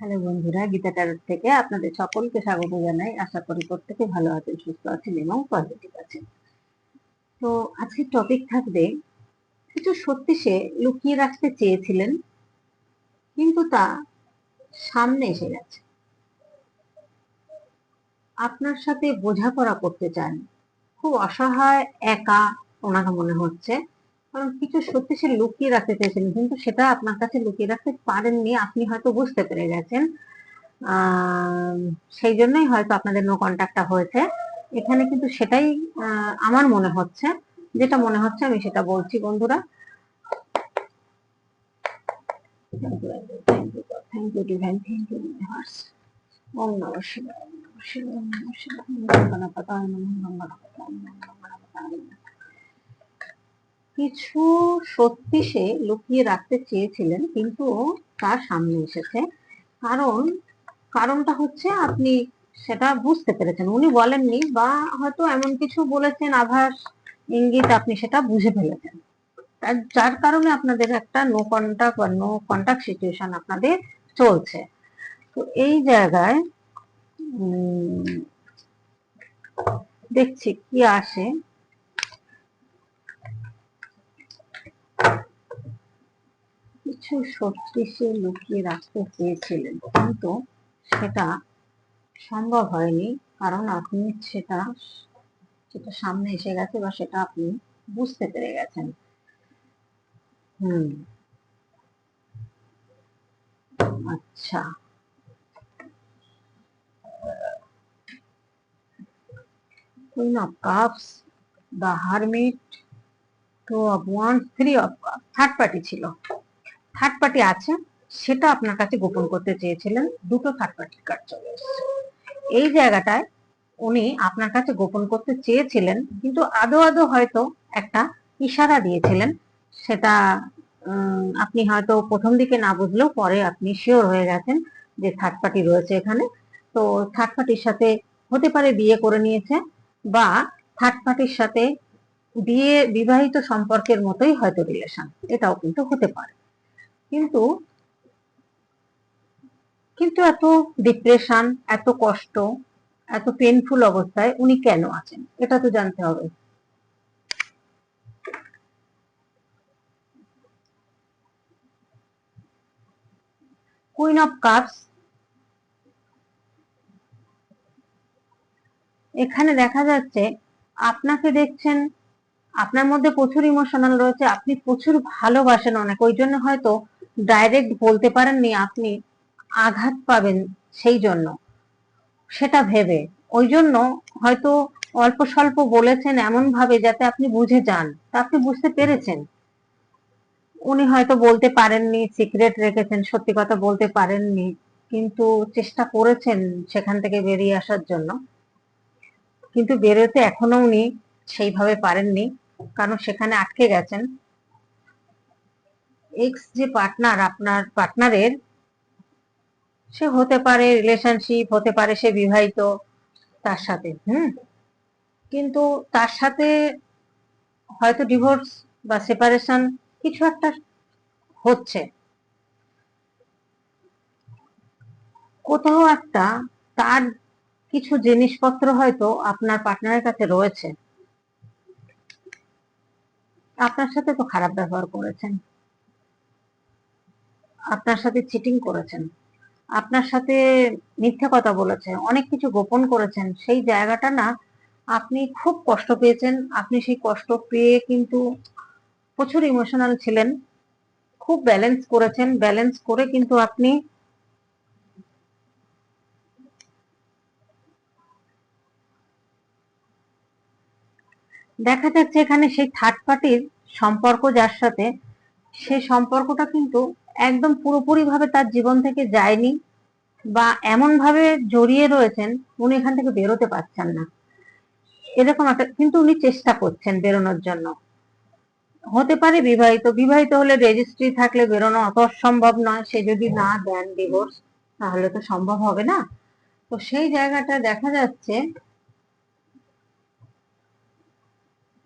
Hello বন্ধুরা, Gita tarot থেকে আপনাদের সকলকে স্বাগত জানাই। আশা করি প্রত্যেকে ভালো আছেন, সুস্থ আছেন এবং পজিটিভ আছেন। তো আজকের টপিক থাকবে, কিছু সত্যি সে লুকিয়ে রাখতে চেয়েছিলেন, কিন্তু তা সামনে এসে গেছে। আপনার সাথে বোঝাপড়া করতে চান, খুব অসহায়, একা, ওনাকে মনে হচ্ছে। কারণ কিছু সত্যি সে লুকিয়ে রাখতে চেয়েছিলেন কিন্তু সেটা আপনার কাছে লুকিয়ে রাখতে পারেননি, আপনি হয়তো বুঝতে পেরে গেছেন। সেই জন্যই হয়তো আপনাদের নো কন্ট্যাক্টটা হয়েছে। এখানে কিন্তু সেটাই আমার মনে হচ্ছে, যেটা মনে হচ্ছে আমি সেটা বলছি, বন্ধুরা। Thank you divine thank you universe ওম নমঃ শিবায় ওম নমঃ শিবায় ওম নমঃ শিবায় ওম নমঃ গণপতায় নমঃ ওম গণপতায় নমঃ ওম গণপতায় নমঃ। কিছু সত্যি সে লুকিয়ে রাখতে চেয়েছিলেন, কিন্তু তার সামনে এসেছে। কারণ, কারণটা হচ্ছে আপনি সেটা বুঝতে পেরেছেন। উনি বলেননি বা হয়তো এমন কিছু বলেছেন, আভাস, ইঙ্গিত, আপনি সেটা বুঝে ফেলেছেন। যার কারণে আপনাদের একটা নো কন্টাক্ট বা নো কন্টাক্ট সিচুয়েশন আপনাদের চলছে। তো এই জায়গায় দেখছি কি আসে। কিছু সত্যি সে লুকিয়ে রাখতে চেয়েছিলেন, কিন্তু সেটা সম্ভব হয়নি, কারণ আপনি সেটা সেটা সামনে এসে গেছে বা সেটা আপনি বুঝতে পেরে গেছেন। হুম। আচ্ছা। Queen of cups the hermit two of one three of third party ছিল। থার্ড পার্টি আছে, সেটা আপনার কাছে গোপন করতে চেয়েছিলেন, দুটো থার্ড পার্টির কার্ড চলে এসেছে। এই জায়গাটায় উনি আপনার কাছে গোপন করতে চেয়েছিলেন, কিন্তু আদো আদো হয়তো একটা ইশারা দিয়েছিলেন, সেটা আপনি হয়তো প্রথম দিকে না বুঝলেও পরে আপনি শিওর হয়ে গেছেন যে থার্ড পার্টি রয়েছে এখানে। তো থার্ড পার্টির সাথে হতে পারে বিয়ে করে নিয়েছে, বা থার্ড পার্টির সাথে বিয়ে বিবাহিত সম্পর্কের মতোই হয়তো রিলেশন এটাও কিন্তু হতে পারে। কিন্তু কিন্তু এত ডিপ্রেশন এত কষ্ট, এত পেনফুল অবস্থায় উনি কেন আছেন? এটা তো জানতে হবে। কুইন অফ কাপস এখানে দেখা যাচ্ছে, আপনাকে দেখছেন আপনার মধ্যে প্রচুর ইমোশনাল রয়েছে, আপনি প্রচুর ভালোবাসেন অনেক, ওই জন্য হয়তো ডাইরেক্ট বলতে পারেননি আপনি আঘাত পাবেন সেই জন্য। সেটা ভেবে। ওই জন্য হয়তো অল্প স্বল্প বলেছেন এমন ভাবে যাতে আপনি বুঝে যান। তা আপনি বুঝতে পেরেছেন। উনি হয়তো বলতে পারেননি সিক্রেট রেখেছেন, সত্যি কথা বলতে পারেননি, কিন্তু চেষ্টা করেছেন সেখান থেকে বেরিয়ে আসার জন্য। কিন্তু বেরোতে এখনও উনি সেইভাবে পারেননি, কারণ সেখানে আটকে গেছেন। এক্স যে পার্টনার আপনার পার্টনারের সে হতে পারে রিলেশনশিপ হতে পারে সে বিবাহিত তার সাথে, হুম? কিন্তু তার সাথে হয়তো ডিভোর্স বা সেপারেশন কিছু একটা হচ্ছে। কোথাও একটা তার কিছু জিনিসপত্র হয়তো আপনার পার্টনারের কাছে রয়েছে। আপনার সাথে তো খারাপ ব্যবহার করেছেন। আপনার সাথে চিটিং করেছেন। আপনার সাথে মিথ্যে কথা বলেছে অনেক কিছু গোপন করেছেন। সেই জায়গাটা না, আপনি খুব কষ্ট পেয়েছেন। আপনি সেই কষ্ট পেয়ে কিন্তু প্রচুর ইমোশনাল ছিলেন। খুব ব্যালেন্স করেছেন। ব্যালেন্স করে কিন্তু আপনি দেখা যাচ্ছে এখানে সেই থার্ড পার্টির সম্পর্ক যার সাথে, সে সম্পর্কটা কিন্তু একদম পুরোপুরি ভাবে তার জীবন থেকে যায়নি বা এমন ভাবে জড়িয়ে রয়েছেন, উনি এখান থেকে বেরোতে পারছেন না। এরকম একটা, কিন্তু উনি চেষ্টা করছেন বেরোনোর জন্য। হতে পারে বিবাহিত বিবাহিত হলে রেজিস্ট্রি থাকলে বেরোনো অত সম্ভব নয়, সে যদি না দেন ডিভোর্স তাহলে তো সম্ভব হবে না। তো সেই জায়গাটা দেখা যাচ্ছে আহ,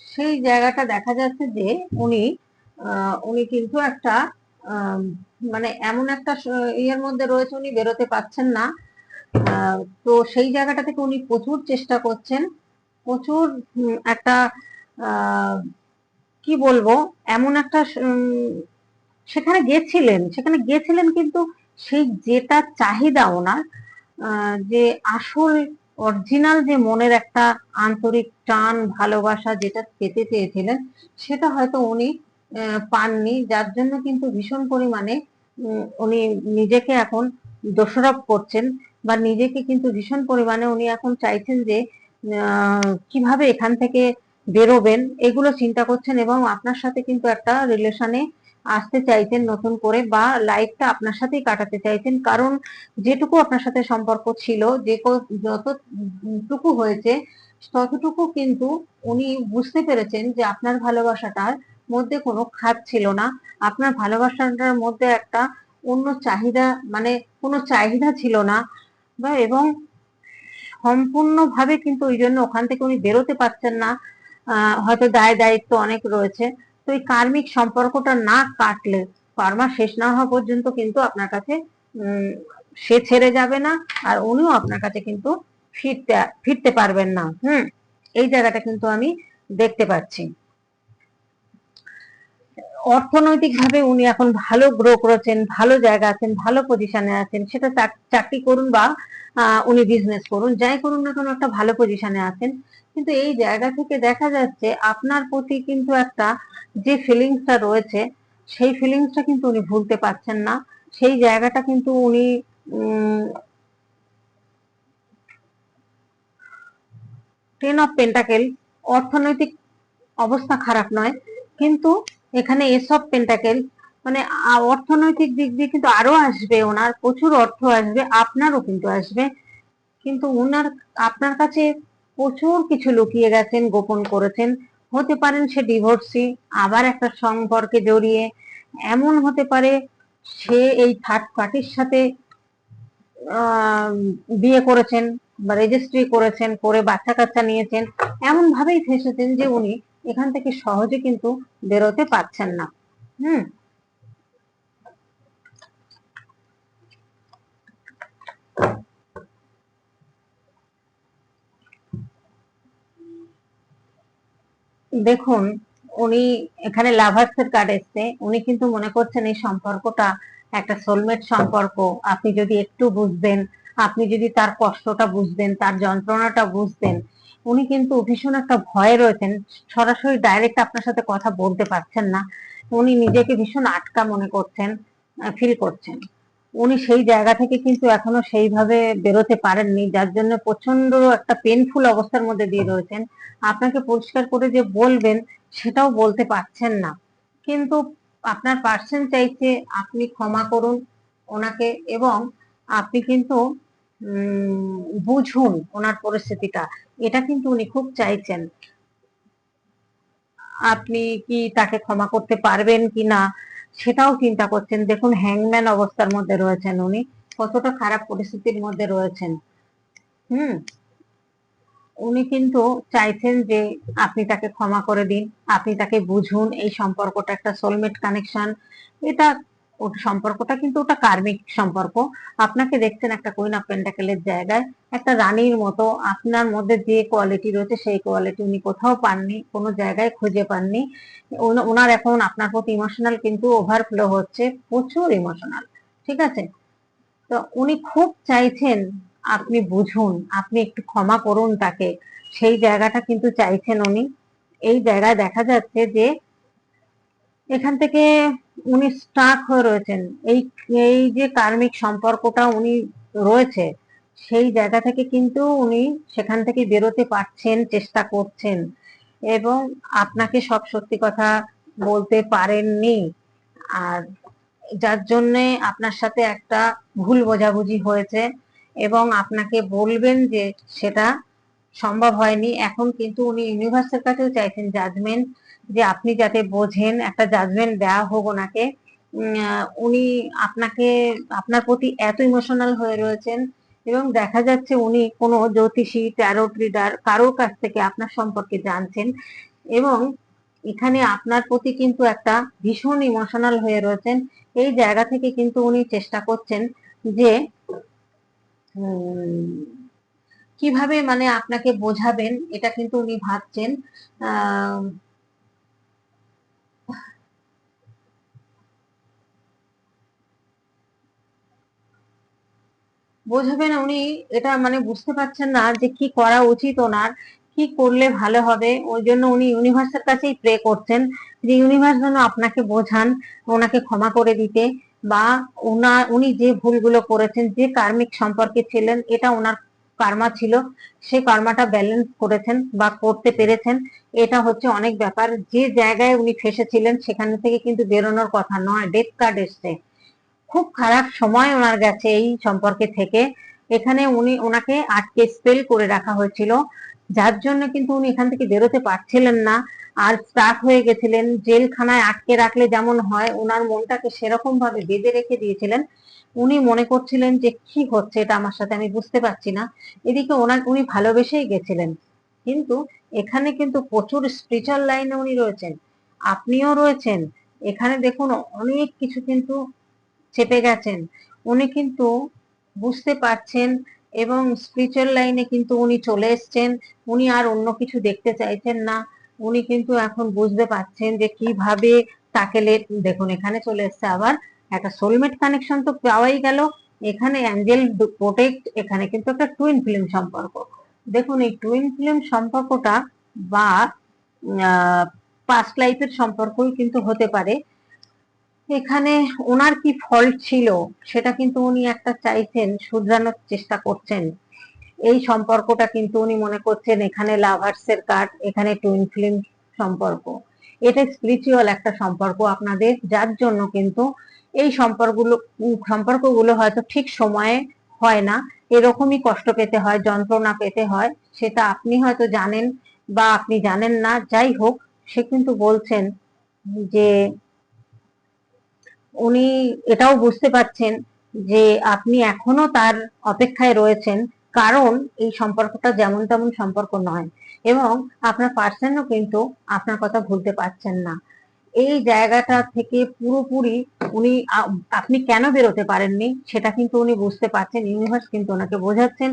সেই জায়গাটা দেখা যাচ্ছে যে উনি উনি কিন্তু একটা মানে এমন একটা ইয়ের মধ্যে রয়েছে, উনি বেরোতে পারছেন না। তো সেই জায়গাটা থেকে উনি প্রচুর চেষ্টা করছেন। প্রচুর একটা কি বলব, এমন একটা সেখানে গেছিলেন। সেখানে গেছিলেন কিন্তু সেই যেটা চাহিদা ওনার যে আসল অরিজিনাল যে মনের একটা আন্তরিক টান, ভালোবাসা যেটা পেতে চেয়েছিলেন, সেটা হয়তো উনি পাননি। যার জন্য কিন্তু ভীষণ পরিমাণে উনি নিজেকে এখন দোষারোপ করছেন বা নিজেকে কিন্তু ভীষণ পরিমাণে উনি এখন চাইছেন যে কীভাবে এখান থেকে বেরোবেন, এগুলো চিন্তা করছেন এবং আপনার সাথে কিন্তু একটা রিলেশনে আসতে চাইছেন নতুন করে বা লাইফটা আপনার সাথেই কাটাতে চাইছেন। কারণ যেটুকু আপনার সাথে সম্পর্ক ছিল, যে যতটুকু হয়েছে, ততটুকু কিন্তু উনি বুঝতে পেরেছেন যে আপনার ভালোবাসাটার মধ্যে কোনো খাত ছিল না। আপনার ভালোবাসাটার মধ্যে একটা অন্য চাহিদা মানে কোনো চাহিদা ছিল না বা এবং সম্পূর্ণভাবে কিন্তু ওই জন্য ওখান থেকে উনি বেরোতে পারছেন না। হয়তো দায় দায়িত্ব অনেক রয়েছে। তো এই কার্মিক সম্পর্কটা না কাটলে কর্মা শেষ না হওয়া পর্যন্ত কিন্তু আপনার কাছে সে ছেড়ে যাবে না আর উনিও আপনার কাছে কিন্তু ফিরতে ফিরতে পারবেন না। হুম, এই জায়গাটা কিন্তু আমি দেখতে পাচ্ছি। অর্থনৈতিক ভাবে উনি এখন ভালো গ্রো করেছেন, ভালো জায়গা আছেন, ভালো পজিশনে আছেন, সেটা চাকরি করুন বা উনি বিজনেস করুন, যাই করুন না কেন একটা ভালো পজিশনে আছেন। কিন্তু এই জায়গা থেকে দেখা যাচ্ছে আপনার প্রতি কিন্তু একটা যে ফিলিংসটা রয়েছে, সেই ফিলিংসটা কিন্তু উনি ভুলতে পারছেন না। সেই জায়গাটা কিন্তু উনি টেন অফ পেন্টাকেল অর্থনৈতিক অবস্থা খারাপ নয়, কিন্তু এখানে এসব পেন্টাকেল মানে অর্থনৈতিক দিক দিয়ে কিন্তু আরও আসবে, ওনার প্রচুর অর্থ আসবে, আপনারও কিন্তু আসবে। কিন্তু ওনার আপনার কাছে প্রচুর কিছু লুকিয়ে গেছেন, গোপন করেছেন। হতে পারেন সে ডিভোর্সি আবার একটা সম্পর্কে জড়িয়ে। এমন হতে পারে সে এই থার্ড পার্টির সাথে বিয়ে করেছেন বা রেজিস্ট্রি করেছেন, করে বাচ্চা কাচ্চা নিয়েছেন। এমন ভাবেই ফেসেছেন যে উনি এখান থেকে সহজে কিন্তু বেরোতে পারছেন না। হুম? দেখুন, উনি এখানে লাভার্সের কার্ড এসছে। উনি কিন্তু মনে করছেন এই সম্পর্কটা একটা সোলমেট সম্পর্ক। আপনি যদি একটু বুঝতেন আপনি যদি তার কষ্টটা বুঝতেন তার যন্ত্রণাটা বুঝতেন উনি কিন্তু ভীষণ একটা ভয়ে রয়েছেন। সরাসরি ডাইরেক্ট আপনার সাথে কথা বলতে পারছেন না। উনি নিজেকে ভীষণ আটকা মনে করছেন ফিল করছেন। উনি সেই জায়গা থেকে কিন্তু এখনও সেইভাবে বেরোতে পারেননি, যার জন্য প্রচণ্ড একটা পেনফুল অবস্থার মধ্যে দিয়ে রয়েছেন। আপনাকে পরিষ্কার করে যে বলবেন, সেটাও বলতে পারছেন না। কিন্তু আপনার পার্সেন চাইছে আপনি ক্ষমা করুন ওনাকে এবং আপনি কিন্তু বুঝুন ওনার পরিস্থিতিটা। এটা কিন্তু উনি খুব চাইছেন। আপনি কি তাকে ক্ষমা করতে পারবেন কি না সেটাও চিন্তা করছেন, দেখুন হ্যাংম্যান অবস্থার মধ্যে রয়েছেন উনি, কতটা খারাপ পরিস্থিতির মধ্যে রয়েছেন। হুম, উনি কিন্তু চাইছেন যে আপনি তাকে ক্ষমা করে দিন, আপনি তাকে বুঝুন, এই সম্পর্কটা একটা সোলমেট কানেকশন এটা সম্পর্কটা কিন্তু ওটা কার্মিক সম্পর্ক। আপনাকে দেখছেন একটা কুইন পেন্টাকেলের জায়গায়। একটা রানীর মতো, আপনার মধ্যে যে কোয়ালিটি রয়েছে সেই কোয়ালিটি উনি কোথাও পাননি, কোনো জায়গায় খুঁজে পাননি। ওনার এখন আপনার প্রতি ইমোশনাল কিন্তু ওভারফ্লো হচ্ছে, প্রচুর ইমোশনাল ঠিক আছে? তো উনি খুব চাইছেন আপনি বুঝুন, আপনি একটু ক্ষমা করুন তাকে। সেই জায়গাটা কিন্তু চাইছেন উনি। এই জায়গায় দেখা যাচ্ছে যে এখান থেকে উনি স্টাক হয়ে রয়েছেন। এই এই যে কার্মিক সম্পর্কটা উনি রয়েছে, সেই জায়গা থেকে কিন্তু উনি সেখান থেকে বেরোতে পারছেন, চেষ্টা করছেন এবং আপনাকে সব সত্যি কথা বলতে পারেননি। আর যার জন্যে আপনার সাথে একটা ভুল বোঝাবুঝি হয়েছে এবং আপনাকে বলবেন যে সেটা সম্ভব হয়নি। এখন কিন্তু উনি ইউনিভার্সের কাছেও চাইছেন জাজমেন্ট যে আপনি যাতে বোঝেন, একটা জাজমেন্ট দেওয়া হোক ওনাকে উনি আপনাকে, আপনার প্রতি এত ইমোশনাল হয়ে রয়েছেন এবং দেখা যাচ্ছে উনি কোনো জ্যোতিষী ট্যারোট রিডার কারোর কাছ থেকে আপনার সম্পর্কে জানছেন এবং এখানে আপনার প্রতি কিন্তু একটা ভীষণ ইমোশনাল হয়ে রয়েছেন। এই জায়গা থেকে কিন্তু উনি চেষ্টা করছেন যে কীভাবে মানে আপনাকে বোঝাবেন, এটা কিন্তু উনি ভাবছেন। আহ বোঝাবেন উনি, এটা মানে বুঝতে পারছেন না যে কি করা উচিত ওনার, কি করলে ভালো হবে। ওই জন্য উনি ইউনিভার্সের কাছেই প্রে করছেন যে ইউনিভার্স যেন আপনাকে বোঝান, ওনাকে ক্ষমা করে দিতে বা ওনার উনি যে ভুলগুলো করেছেন, যে কার্মিক সম্পর্কে ছিলেন, এটা ওনার কার্মা ছিল সেই কর্মাটা ব্যালেন্স করেছেন বা করতে পেরেছেন। এটা হচ্ছে অনেক ব্যাপার। যে জায়গায় উনি ফেসেছিলেন, সেখান থেকে কিন্তু বেরোনোর কথা নয় ডেথ কার্ড এসছে। খুব খারাপ সময় ওনার গেছে এই সম্পর্কে থেকে। এখানে উনি, ওনাকে আটকে স্পেল করে রাখা হয়েছিল, যার জন্য কিন্তু উনি এখান থেকে বেরোতে পারছিলেন না। আর স্টাক হয়ে গেছিলেন, জেলখানায় আটকে রাখলে যেমন হয়, ওনার মনটাকে সেরকম ভাবে বেঁধে রেখে দিয়েছিলেন। উনি মনে করছিলেন যে, কি হচ্ছে এটা আমার সাথে? আমি বুঝতে পারছি না। এদিকে ওনার, উনি ভালোবেসেই গেছিলেন। কিন্তু এখানে কিন্তু প্রচুর স্পিরিচুয়াল লাইনে উনি রয়েছেন। আপনিও রয়েছেন। এখানে দেখুন, অনেক কিছু কিন্তু চেপে গেছেন। উনি কিন্তু বুঝতে পারছেন এবং স্পিরিচুয়াল লাইনে কিন্তু উনি চলে এসছেন। উনি আর অন্য কিছু দেখতে চাইছেন না। উনি কিন্তু এখন বুঝতে পারছেন যে কীভাবে তাকে দেখুন, এখানে চলে এসছে আবার একটা সোলমেট কানেকশন তো পাওয়াই গেল। এখানে অ্যাঞ্জেল প্রোটেক্ট এখানে কিন্তু একটা টুইন ফিল্ম সম্পর্ক। দেখুন, এই টুইন ফিল্ম সম্পর্কটা বা পাস্ট লাইফের সম্পর্কই কিন্তু হতে পারে। এখানে ওনার কি ফল্ট ছিল, সেটা কিন্তু উনি একটা চাইছেন শুধরানোর চেষ্টা করছেন। এই সম্পর্কটা কিন্তু উনি মনে করছেন এখানে লাভার্স এর কার্ড এখানে টুইন ফিল্ম সম্পর্ক। এটা স্পিরিচুয়াল একটা সম্পর্ক আপনাদের, যার জন্য কিন্তু এই সম্পর্কগুলো সম্পর্কগুলো হয়তো ঠিক সময়ে হয় না, এরকমই কষ্ট পেতে হয়, যন্ত্রণা পেতে হয়, সেটা আপনি হয়তো জানেন বা আপনি জানেন না, যাই হোক, সে কিন্তু বলছেন যে উনি এটাও বুঝতে পারছেন যে আপনি এখনও তার অপেক্ষায় রয়েছেন, কারণ এই সম্পর্কটা যেমন তেমন সম্পর্ক নয়। এবং আপনার পার্সনও কিন্তু আপনার কথা ভুলতে পারছেন না। এই জায়গাটা থেকে পুরোপুরি উনি আপনি কেন বেরোতে পারেননি সেটা কিন্তু উনি বুঝতে পারছেন, ইউনিভার্স কিন্তু ওনাকে বোঝাচ্ছেন।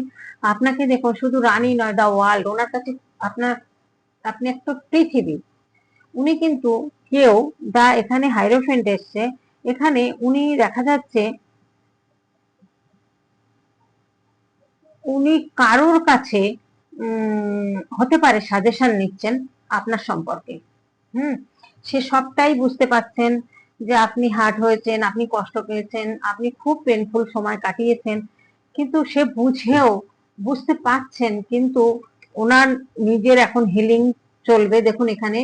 আপনাকে দেখুন, শুধু রানী নয় দা ওয়ার্ল্ড, ওনার কাছে আপনার, আপনি একটা পৃথিবী। উনি কিন্তু কেউ, দা, এখানে হাইরোফেন্ট এসছে এখানে উনি দেখা যাচ্ছে, উনি কারোর কাছে হতে পারে সাজেশন নিচ্ছেন আপনার সম্পর্কে। হুম? সে সবটাই বুঝতে পারছেন যে আপনি হার্ট হয়েছেন, আপনি কষ্ট পেয়েছেন, আপনি খুব পেনফুল সময় কাটিয়েছেন, কিন্তু সে বুঝেও বুঝতে পারছেন কিন্তু ওনার নিজের এখন হিলিং চলবে। দেখুন এখানে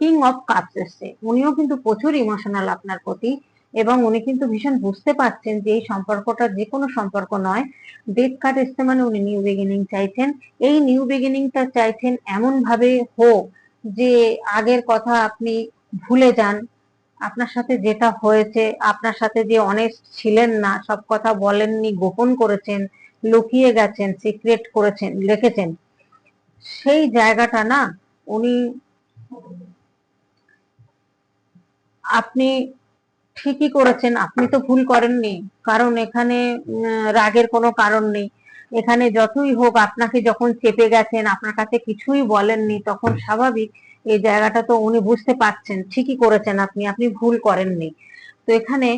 কিং অফ কাপস এসছে। উনিও কিন্তু প্রচুর ইমোশনাল আপনার প্রতি। এবং উনি কিন্তু ভীষণ বুঝতে পারছেন যে এই সম্পর্কটা যে কোনো সম্পর্ক নয়। ডেট কার্ড মানে উনি নিউ বিগিনিং চাইছেন। এই নিউ বিগিনিংটা চাইছেন এমন ভাবে হোক যে আগের কথা আপনি ভুলে যান, আপনার সাথে যেটা হয়েছে, আপনার সাথে যে অনেস্ট ছিলেন না, সব কথা বলেননি, গোপন করেছেন, লুকিয়ে গেছেন সিক্রেট করেছেন, রেখেছেন। সেই জায়গাটা না, উনি আপনি ঠিকই করেছেন, আপনি তো ভুল করেননি। কারণ এখানে রাগের কোনো কারণ নেই। এখানে যতই হোক, আপনাকে যখন চেপে গেছেন, আপনার কাছে কিছুই বলেননি, তখন স্বাভাবিক এই জায়গাটা তো উনি বুঝতে পারছেন, ঠিকই করেছেন আপনি আপনি ভুল করেননি। তো এখানে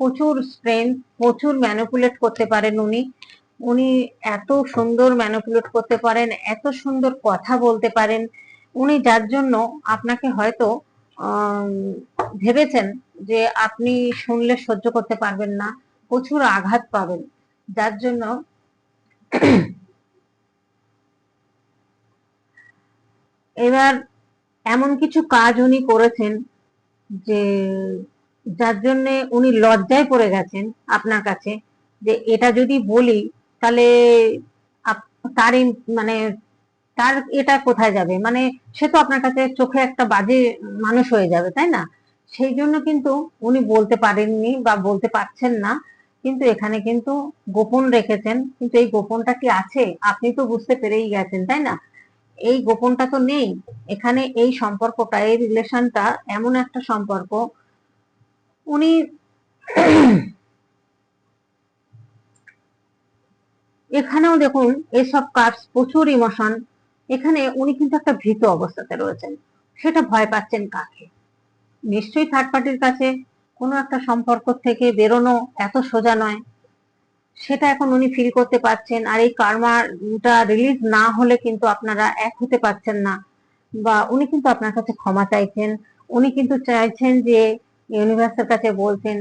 প্রচুর স্ট্রেংথ প্রচুর ম্যানিপুলেট করতে পারেন উনি। উনি এত সুন্দর ম্যানিপুলেট করতে পারেন, এত সুন্দর কথা বলতে পারেন। উনি যার জন্য আপনাকে হয়তো ভেবেছেন যে আপনি শুনলে সহ্য করতে পারবেন না, প্রচুর আঘাত পাবেন। যার জন্য এবার এমন কিছু কাজ উনি করেছেন যে, যার জন্যে উনি লজ্জায় পড়ে গেছেন আপনার কাছে, যে এটা যদি বলি তাহলে আপ- তার মানে তার এটা কোথায় যাবে? মানে সে তো আপনার কাছে চোখে একটা বাজে মানুষ হয়ে যাবে, তাই না? সেই জন্য কিন্তু উনি বলতে পারেননি বা বলতে পারছেন না। কিন্তু এখানে কিন্তু গোপন রেখেছেন। কিন্তু এই গোপনটা কি আছে? আপনি তো বুঝতে পেরেই গেছেন, তাই না? এই গোপনটা তো নেই। এখানে এই সম্পর্কটা এই রিলেশনটা এমন একটা সম্পর্ক। উনি এখানেও দেখুন, এসব কার্ডস প্রচুর ইমোশন এখানে উনি কিন্তু একটা ভীত অবস্থাতে রয়েছেন। সেটা ভয় পাচ্ছেন কাকে? নিশ্চয়ই থার্ড পার্টির কাছে কোনো একটা সম্পর্ক থেকে বেরোনো এত সোজা নয়। সেটা এখন উনি ফিল করতে পারছেন আর এই কার্মাটা রিলিজ না হলে কিন্তু আপনারা এক হতে পারছেন না বা উনি কিন্তু আপনার কাছে ক্ষমা চাইছেন। উনি কিন্তু চাইছেন যে ইউনিভার্সের কাছে বলছেন,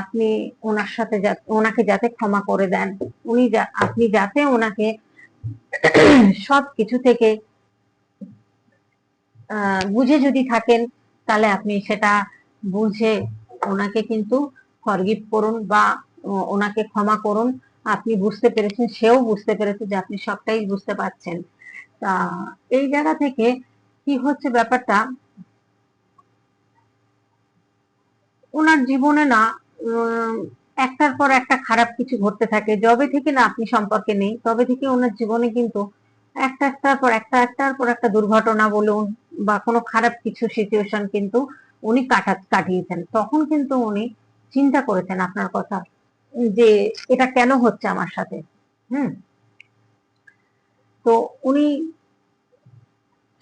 আপনি ওনার সাথে ওনাকে যাতে ক্ষমা করে দেন, উনি আপনি যাতে ওনাকে সব কিছু থেকে বুঝে যদি থাকেন, তাহলে আপনি সেটা বুঝে ওনাকে কিন্তু ফরগিভ করুন বা ওনাকে ক্ষমা করুন। আপনি বুঝতে পেরেছেন, সেও বুঝতে পেরেছে যে আপনি সবটাই বুঝতে পারছেন। তা, এই জায়গা থেকে কি হচ্ছে ব্যাপারটা? ওনার জীবনে না একটার পর একটা খারাপ কিছু ঘটতে থাকে। যবে থেকে না আপনি সম্পর্কে নেই, তবে থেকে ওনার জীবনে কিন্তু একটা একটার পর একটা, একটার পর একটা দুর্ঘটনা বলুন বা কোনো খারাপ কিছু সিচুয়েশন কিন্তু উনি কাটা, কাটিয়েছেন। তখন কিন্তু উনি চিন্তা করেছেন আপনার কথা যে এটা কেন হচ্ছে আমার সাথে, হুম? তো উনি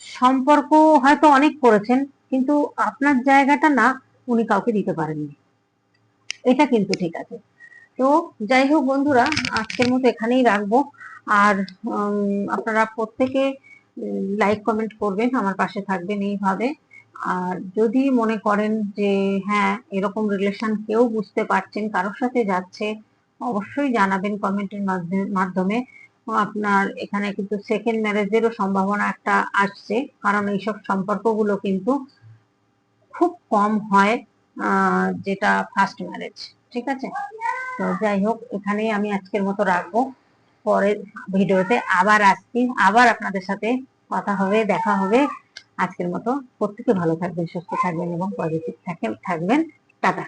সম্পর্ক হয়তো অনেক করেছেন, কিন্তু আপনার জায়গাটা না উনি কাউকে দিতে পারেননি। এটা কিন্তু ঠিক আছে। তো যাই হোক বন্ধুরা, আজকের মতো এখানেই রাখব। আর আপনারা প্রত্যেকে লাইক কমেন্ট করবেন, আমার পাশে থাকবেন এইভাবে। আর যদি মনে করেন যে হ্যাঁ এরকম রিলেশন কেউ বুঝতে পারছেন, কারোর সাথে যাচ্ছে, অবশ্যই জানাবেন কমেন্টের মাধ্যমে আপনার এখানে কিন্তু সেকেন্ড ম্যারেজেরও সম্ভাবনা একটা আসছে। কারণ এইসব সম্পর্কগুলো কিন্তু খুব কম হয়। যেটা ফার্স্ট ম্যারেজ ঠিক আছে? তো যাই হোক এখানে আমি আজকের মতো রাখব। পরের ভিডিওতে আবার আসছি, আবার আপনাদের সাথে কথা হবে, দেখা হবে। আজকের মতো প্রত্যেকে ভালো থাকবেন, সুস্থ থাকবেন এবং পজিটিভ থাকেন, থাকবেন। টাটা।